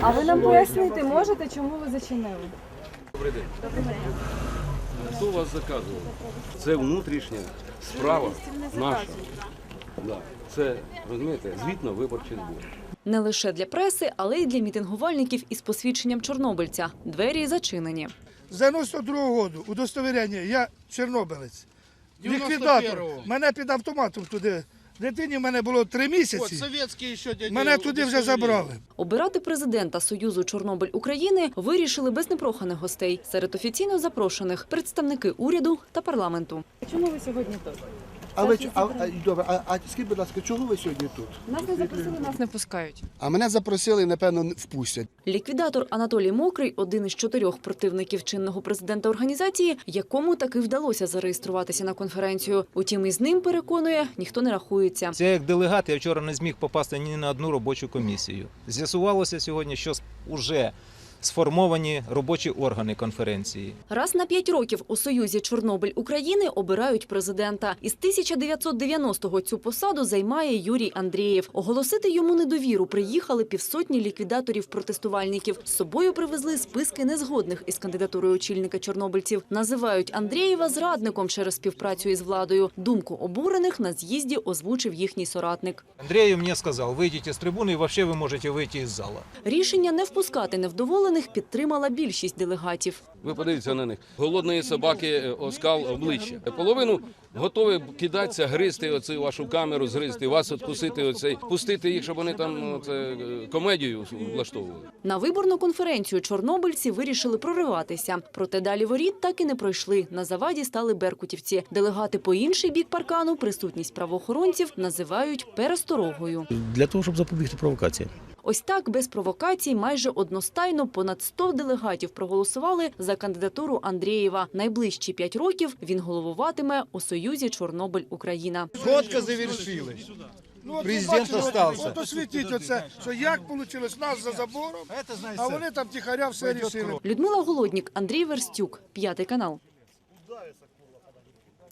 А ви нам пояснити можете, чому ви зачинили? Добрий день. Хто вас заказував? Це внутрішня справа наша. Да. Це, розумієте, звітно-виборчий збір. Не лише для преси, але й для мітингувальників із посвідченням чорнобильця. Двері зачинені. З 92-го году удостовірення, я чорнобилець. Ліквідатор. Мене під автоматом туди. Дитині в мене було три місяці. совєтські ще дяди Мене туди вже забрали. Обирати президента Союзу Чорнобиль України вирішили без непроханих гостей. Серед офіційно запрошених представники уряду та парламенту. Чому ви сьогодні тут? А ви а, а, добре, а, а скажіть, будь ласка, чого ви сьогодні тут? Нас не запросили, нас не пускають. А мене запросили, напевно, впустять. Ліквідатор Анатолій Мокрий один із чотирьох противників чинного президента організації, якому таки вдалося зареєструватися на конференцію. Утім, із ним переконує, ніхто не рахується. Це як делегат, я вчора не зміг попасти ні на одну робочу комісію. З'ясувалося сьогодні, що вже сформовані робочі органи конференції. Раз на п'ять років у Союзі Чорнобиль України обирають президента. Із 1990-го цю посаду займає Юрій Андрієв. Оголосити йому недовіру приїхали півсотні ліквідаторів-протестувальників. З собою привезли списки незгодних із кандидатурою очільника чорнобильців. Називають Андрієва зрадником через співпрацю із владою. Думку обурених на з'їзді озвучив їхній соратник. Андрію мені сказав, вийдіть з трибуни і взагалі ви можете вийти із зала. Рішення не впускати невдоволених підтримала більшість делегатів. Ви подивіться на них. Голодної собаки е, оскал обличчя. Половину готові кидатися, гризти оцю вашу камеру, згризти, вас откусити оцей, пустити їх, щоб вони там оце, е, комедію влаштовували. На виборну конференцію чорнобильці вирішили прориватися. Проте далі воріт так і не пройшли. На заваді стали беркутівці. Делегати по інший бік паркану присутність правоохоронців називають пересторогою. для того, щоб запобігти провокації. Ось так без провокацій майже одностайно понад 100 делегатів проголосували за кандидатуру Андрієва. Найближчі п'ять років він головуватиме у Союзі Чорнобиль Україна. Сходка завершилась. Ну, Президент от- От освітіть оце, що як вийшло нас за забором, а вони там тихаря все рішили. Людмила Голоднік, Андрій Верстюк, п'ятий канал.